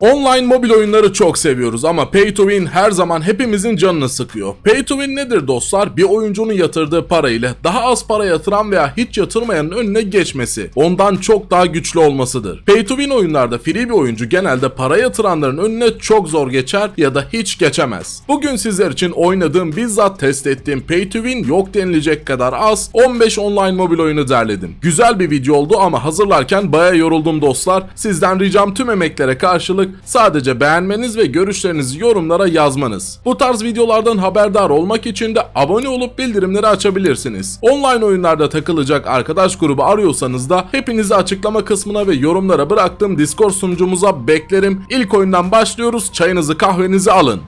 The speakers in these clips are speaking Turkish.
Online mobil oyunları çok seviyoruz ama Pay to Win her zaman hepimizin canını sıkıyor. Pay to Win nedir dostlar? Bir oyuncunun yatırdığı para ile daha az para yatıran veya hiç yatırmayanın önüne geçmesi, ondan çok daha güçlü olmasıdır. Pay to Win oyunlarda free bir oyuncu genelde para yatıranların önüne çok zor geçer ya da hiç geçemez. Bugün sizler için oynadığım bizzat test ettiğim Pay to Win yok denilecek kadar az 15 online mobil oyunu derledim. Güzel bir video oldu ama hazırlarken baya yoruldum dostlar. Sizden ricam tüm emeklere karşılık sadece beğenmeniz ve görüşlerinizi yorumlara yazmanız. Bu tarz videolardan haberdar olmak için de abone olup bildirimleri açabilirsiniz. Online oyunlarda takılacak arkadaş grubu arıyorsanız da hepinizi açıklama kısmına ve yorumlara bıraktığım Discord sunucumuza beklerim. İlk oyundan başlıyoruz. Çayınızı kahvenizi alın.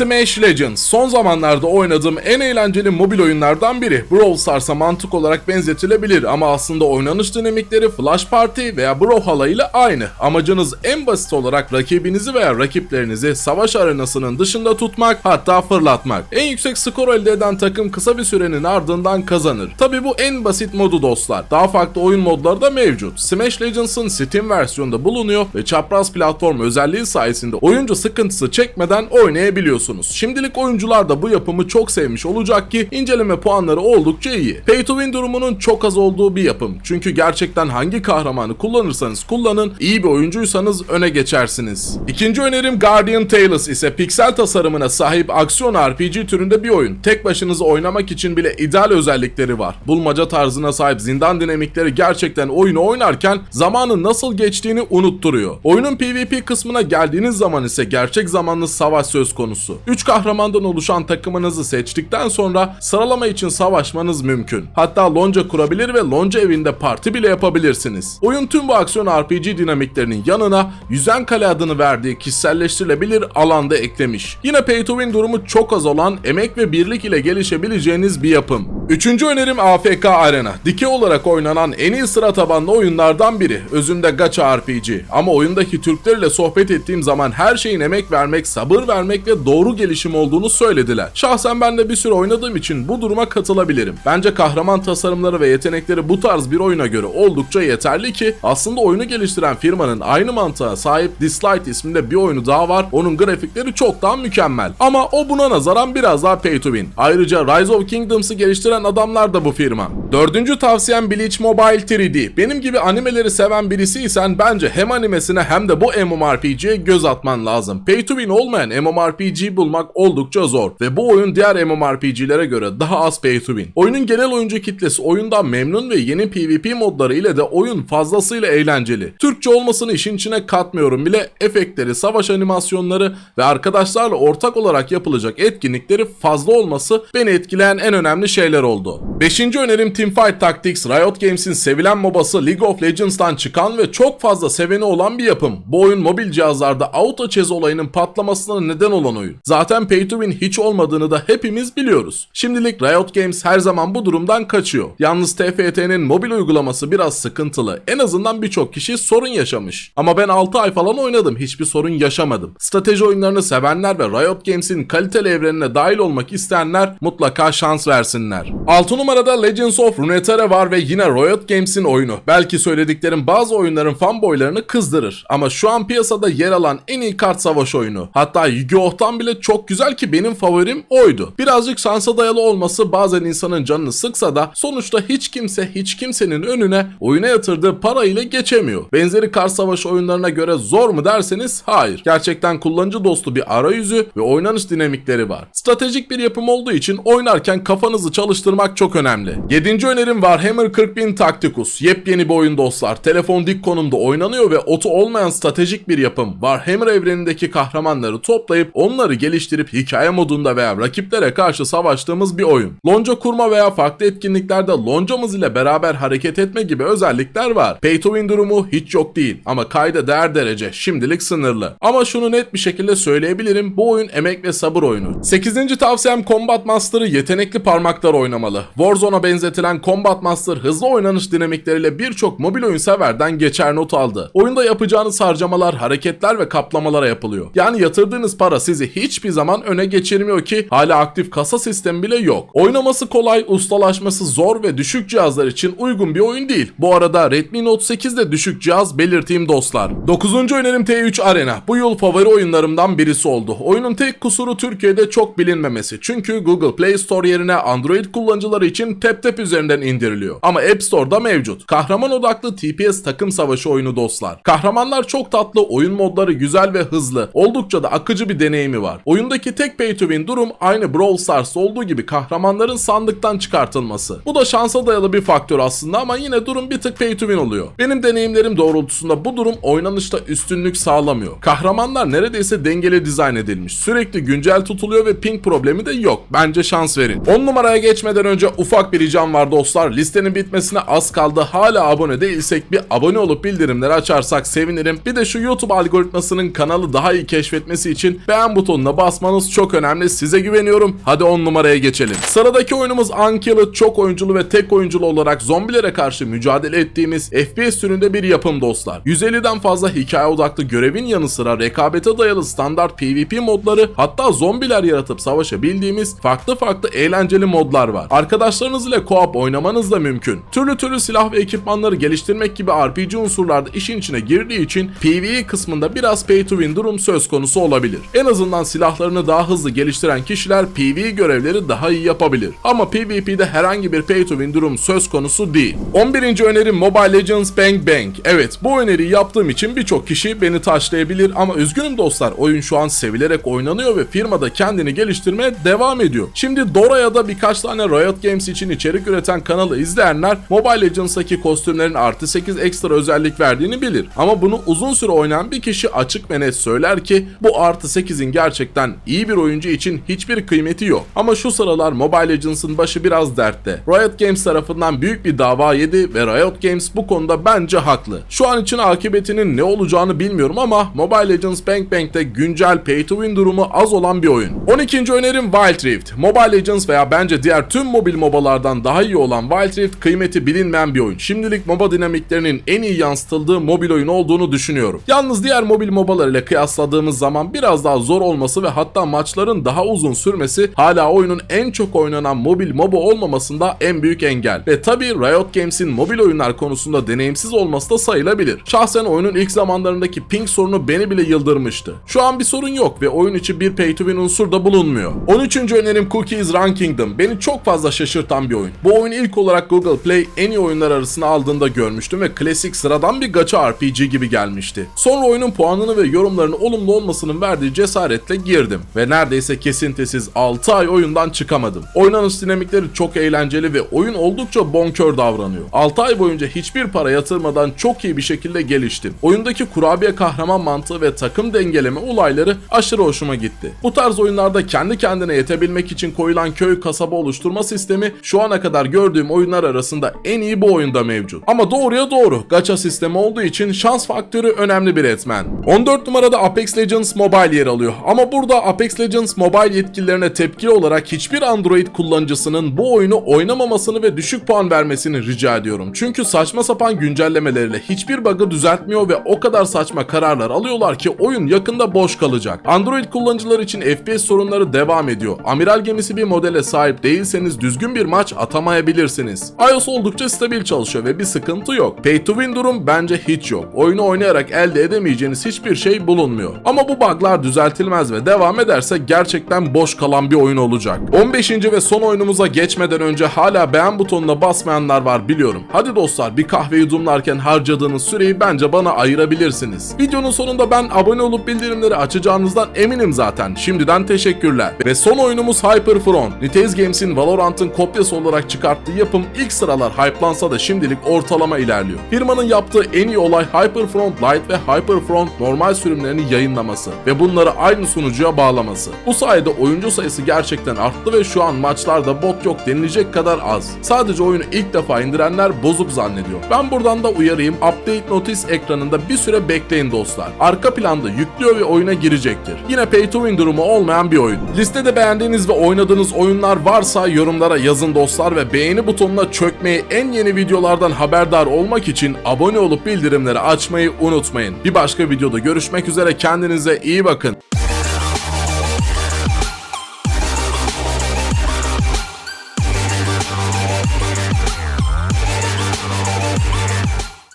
Smash Legends son zamanlarda oynadığım en eğlenceli mobil oyunlardan biri. Brawl Stars'a mantık olarak benzetilebilir ama aslında oynanış dinamikleri Flash Party veya Brawlhalla ile aynı. Amacınız en basit olarak rakibinizi veya rakiplerinizi savaş arenasının dışında tutmak hatta fırlatmak. En yüksek skor elde eden takım kısa bir sürenin ardından kazanır. Tabi bu en basit modu dostlar. Daha farklı oyun modları da mevcut. Smash Legends'ın Steam versiyonunda bulunuyor ve çapraz platform özelliği sayesinde oyuncu sıkıntısı çekmeden oynayabiliyorsunuz. Şimdilik oyuncular da bu yapımı çok sevmiş olacak ki inceleme puanları oldukça iyi. Pay to win durumunun çok az olduğu bir yapım. Çünkü gerçekten hangi kahramanı kullanırsanız kullanın iyi bir oyuncuysanız öne geçersiniz. İkinci önerim Guardian Tales ise piksel tasarımına sahip aksiyon RPG türünde bir oyun. Tek başınıza oynamak için bile ideal özellikleri var. Bulmaca tarzına sahip zindan dinamikleri gerçekten oyunu oynarken zamanın nasıl geçtiğini unutturuyor. Oyunun PvP kısmına geldiğiniz zaman ise gerçek zamanlı savaş söz konusu. 3 kahramandan oluşan takımınızı seçtikten sonra sıralama için savaşmanız mümkün. Hatta lonca kurabilir ve lonca evinde parti bile yapabilirsiniz. Oyun tüm bu aksiyon RPG dinamiklerinin yanına Yüzen Kale adını verdiği kişiselleştirilebilir alanda eklemiş. Yine pay to win durumu çok az olan emek ve birlik ile gelişebileceğiniz bir yapım. Üçüncü önerim AFK Arena. Dike olarak oynanan en iyi sıra tabanlı oyunlardan biri. Özünde gacha RPG. Ama oyundaki Türklerle sohbet ettiğim zaman her şeyin emek vermek, sabır vermek ve doğru gelişim olduğunu söylediler. Şahsen ben de bir süre oynadığım için bu duruma katılabilirim. Bence kahraman tasarımları ve yetenekleri bu tarz bir oyuna göre oldukça yeterli ki aslında oyunu geliştiren firmanın aynı mantığa sahip Dislight isminde bir oyunu daha var. Onun grafikleri çok daha mükemmel. Ama o buna nazaran biraz daha pay to win. Ayrıca Rise of Kingdoms'ı geliştiren adamlar da bu firma. Dördüncü tavsiyem Bleach Mobile 3D. Benim gibi animeleri seven birisiysen bence hem animesine hem de bu MMORPG'ye göz atman lazım. Pay to win olmayan MMORPG bulmak oldukça zor ve bu oyun diğer MMORPG'lere göre daha az pay to win. Oyunun genel oyuncu kitlesi oyundan memnun ve yeni PvP modları ile de oyun fazlasıyla eğlenceli. Türkçe olmasını işin içine katmıyorum bile efektleri, savaş animasyonları ve arkadaşlarla ortak olarak yapılacak etkinlikleri fazla olması beni etkileyen en önemli şeyler oldu. Beşinci önerim Teamfight Tactics, Riot Games'in sevilen mobası League of Legends'tan çıkan ve çok fazla seveni olan bir yapım. Bu oyun mobil cihazlarda auto chess olayının patlamasına neden olan oyun. Zaten pay to win hiç olmadığını da hepimiz biliyoruz. Şimdilik Riot Games her zaman bu durumdan kaçıyor. Yalnız TFT'nin mobil uygulaması biraz sıkıntılı. En azından birçok kişi sorun yaşamış. Ama ben 6 ay falan oynadım. Hiçbir sorun yaşamadım. Strateji oyunlarını sevenler ve Riot Games'in kaliteli evrenine dahil olmak isteyenler mutlaka şans versinler. 6 numarada Legends of Runeterra var ve yine Riot Games'in oyunu. Belki söylediklerim bazı oyunların fanboylarını kızdırır. Ama şu an piyasada yer alan en iyi kart savaş oyunu. Hatta Yu-Gi-Oh'tan bile çok güzel ki benim favorim oydu. Birazcık şansa dayalı olması bazen insanın canını sıksa da sonuçta hiç kimse hiç kimsenin önüne oyuna yatırdığı para ile geçemiyor. Benzeri kart savaş oyunlarına göre zor mu derseniz hayır. Gerçekten kullanıcı dostu bir arayüzü ve oynanış dinamikleri var. Stratejik bir yapım olduğu için oynarken kafanızı çalıştırmak çok önemli. 7. önerim Warhammer 40.000 Tacticus. Yepyeni bir oyun dostlar. Telefon dik konumda oynanıyor ve otu olmayan stratejik bir yapım. Warhammer evrenindeki kahramanları toplayıp onları geliştirip hikaye modunda veya rakiplere karşı savaştığımız bir oyun. Lonca kurma veya farklı etkinliklerde loncamız ile beraber hareket etme gibi özellikler var. Pay to win durumu hiç yok değil ama kayda değer derece şimdilik sınırlı. Ama şunu net bir şekilde söyleyebilirim bu oyun emek ve sabır oyunu. 8. tavsiyem Combat Master'ı yetenekli parmaklar oynamalı. Warzone'a benzetilen Combat Master hızlı oynanış dinamikleriyle birçok mobil oyun severden geçer not aldı. Oyunda yapacağınız harcamalar, hareketler ve kaplamalara yapılıyor. Yani yatırdığınız para sizi hiç hiçbir zaman öne geçirmiyor ki hala aktif kasa sistemi bile yok. Oynaması kolay, ustalaşması zor ve düşük cihazlar için uygun bir oyun değil. Bu arada Redmi Note 8 de düşük cihaz belirteyim dostlar. 9. önerim T3 Arena. Bu yıl favori oyunlarımdan birisi oldu. Oyunun tek kusuru Türkiye'de çok bilinmemesi. Çünkü Google Play Store yerine Android kullanıcıları için TapTap üzerinden indiriliyor. Ama App Store'da mevcut. Kahraman odaklı TPS takım savaşı oyunu dostlar. Kahramanlar çok tatlı, oyun modları güzel ve hızlı. Oldukça da akıcı bir deneyimi var. Oyundaki tek pay to win durum aynı Brawl Stars olduğu gibi kahramanların sandıktan çıkartılması. Bu da şansa dayalı bir faktör aslında ama yine durum bir tık pay to win oluyor. Benim deneyimlerim doğrultusunda bu durum oynanışta üstünlük sağlamıyor. Kahramanlar neredeyse dengeli dizayn edilmiş. Sürekli güncel tutuluyor ve ping problemi de yok. Bence şans verin. 10 numaraya geçmeden önce ufak bir ricam var dostlar. Listenin bitmesine az kaldı. Hala abone değilsek bir abone olup bildirimleri açarsak sevinirim. Bir de şu YouTube algoritmasının kanalı daha iyi keşfetmesi için beğen butonuna basmanız çok önemli. Size güveniyorum. Hadi 10 numaraya geçelim. Sıradaki oyunumuz Unkilled çok oyunculu ve tek oyunculu olarak zombilere karşı mücadele ettiğimiz FPS türünde bir yapım dostlar. 150'den fazla hikaye odaklı görevin yanı sıra rekabete dayalı standart PvP modları hatta zombiler yaratıp savaşabildiğimiz farklı farklı eğlenceli modlar var. Arkadaşlarınız ile co-op oynamanız da mümkün. Türlü türlü silah ve ekipmanları geliştirmek gibi RPG unsurlarda işin içine girdiği için PvE kısmında biraz pay to win durum söz konusu olabilir. En azından silahlarını daha hızlı geliştiren kişiler PvE görevleri daha iyi yapabilir. Ama PvP'de herhangi bir pay to win durum söz konusu değil. 11. önerim Mobile Legends Bang Bang. Evet bu öneriyi yaptığım için birçok kişi beni taşlayabilir ama üzgünüm dostlar oyun şu an sevilerek oynanıyor ve firmada kendini geliştirmeye devam ediyor. Şimdi Dora'ya da birkaç tane Riot Games için içerik üreten kanalı izleyenler Mobile Legends'taki kostümlerin artı 8 ekstra özellik verdiğini bilir. Ama bunu uzun süre oynayan bir kişi açık ve net söyler ki bu artı 8'in gerçekten iyi bir oyuncu için hiçbir kıymeti yok. Ama şu sıralar Mobile Legends'ın başı biraz dertte. Riot Games tarafından büyük bir dava yedi ve Riot Games bu konuda bence haklı. Şu an için akıbetinin ne olacağını bilmiyorum ama Mobile Legends Bang Bang'de güncel pay to win durumu az olan bir oyun. 12. önerim Wild Rift. Mobile Legends veya bence diğer tüm mobil MOBA'lardan daha iyi olan Wild Rift kıymeti bilinmeyen bir oyun. Şimdilik MOBA dinamiklerinin en iyi yansıtıldığı mobil oyun olduğunu düşünüyorum. Yalnız diğer mobil MOBA'lar ile kıyasladığımız zaman biraz daha zor olması ve hatta maçların daha uzun sürmesi hala oyunun en çok oynanan mobil MOBA olmamasında en büyük engel. Ve tabi Riot Games'in mobil oyunlar konusunda deneyimsiz olması da sayılabilir. Şahsen oyunun ilk zamanlarındaki ping sorunu beni bile yıldırmıştı. Şu an bir sorun yok ve oyun içi bir pay to win unsur da bulunmuyor. 13. önerim Cookies Run Kingdom. Beni çok fazla şaşırtan bir oyun. Bu oyun ilk olarak Google Play en iyi oyunlar arasına aldığında görmüştüm ve klasik sıradan bir gacha RPG gibi gelmişti. Sonra oyunun puanını ve yorumlarının olumlu olmasının verdiği cesaretle girdim ve neredeyse kesintisiz 6 ay oyundan çıkamadım. Oynanış dinamikleri çok eğlenceli ve oyun oldukça bonkör davranıyor. 6 ay boyunca hiçbir para yatırmadan çok iyi bir şekilde geliştim. Oyundaki kurabiye kahraman mantığı ve takım dengeleme olayları aşırı hoşuma gitti. Bu tarz oyunlarda kendi kendine yetebilmek için koyulan köy kasaba oluşturma sistemi şu ana kadar gördüğüm oyunlar arasında en iyi bu oyunda mevcut. Ama doğruya doğru gacha sistemi olduğu için şans faktörü önemli bir etmen. 14 numarada Apex Legends Mobile yer alıyor. Ama burada Apex Legends Mobile yetkililerine tepki olarak hiçbir Android kullanıcısının bu oyunu oynamamasını ve düşük puan vermesini rica ediyorum. Çünkü saçma sapan güncellemeleriyle hiçbir bug'ı düzeltmiyor ve o kadar saçma kararlar alıyorlar ki oyun yakında boş kalacak. Android kullanıcılar için FPS sorunları devam ediyor. Amiral gemisi bir modele sahip değilseniz düzgün bir maç atamayabilirsiniz. iOS oldukça stabil çalışıyor ve bir sıkıntı yok. Pay to win durum bence hiç yok. Oyunu oynayarak elde edemeyeceğiniz hiçbir şey bulunmuyor. Ama bu bug'lar düzeltilmez ve devam ederse gerçekten boş kalan bir oyun olacak. 15. ve son oyunumuza geçmeden önce hala beğen butonuna basmayanlar var biliyorum. Hadi dostlar bir kahve yudumlarken harcadığınız süreyi bence bana ayırabilirsiniz. Videonun sonunda ben abone olup bildirimleri açacağınızdan eminim zaten. Şimdiden teşekkürler. Ve son oyunumuz Hyperfront. Nitez Games'in Valorant'ın kopyası olarak çıkarttığı yapım ilk sıralar hype'lansa da şimdilik ortalama ilerliyor. Firmanın yaptığı en iyi olay Hyperfront Lite ve Hyperfront normal sürümlerini yayınlaması ve bunları aynı sunucuya bağlaması. Bu sayede oyuncu sayısı gerçekten arttı ve şu an maçlarda bot yok denilecek kadar az. Sadece oyunu ilk defa indirenler bozuk zannediyor. Ben buradan da uyarayım. Update notice ekranında bir süre bekleyin dostlar. Arka planda yüklüyor ve oyuna girecektir. Yine pay to win durumu olmayan bir oyun. Listede beğendiğiniz ve oynadığınız oyunlar varsa yorumlara yazın dostlar ve beğeni butonuna çökmeyi en yeni videolardan haberdar olmak için abone olup bildirimleri açmayı unutmayın. Bir başka videoda görüşmek üzere kendinize iyi bakın.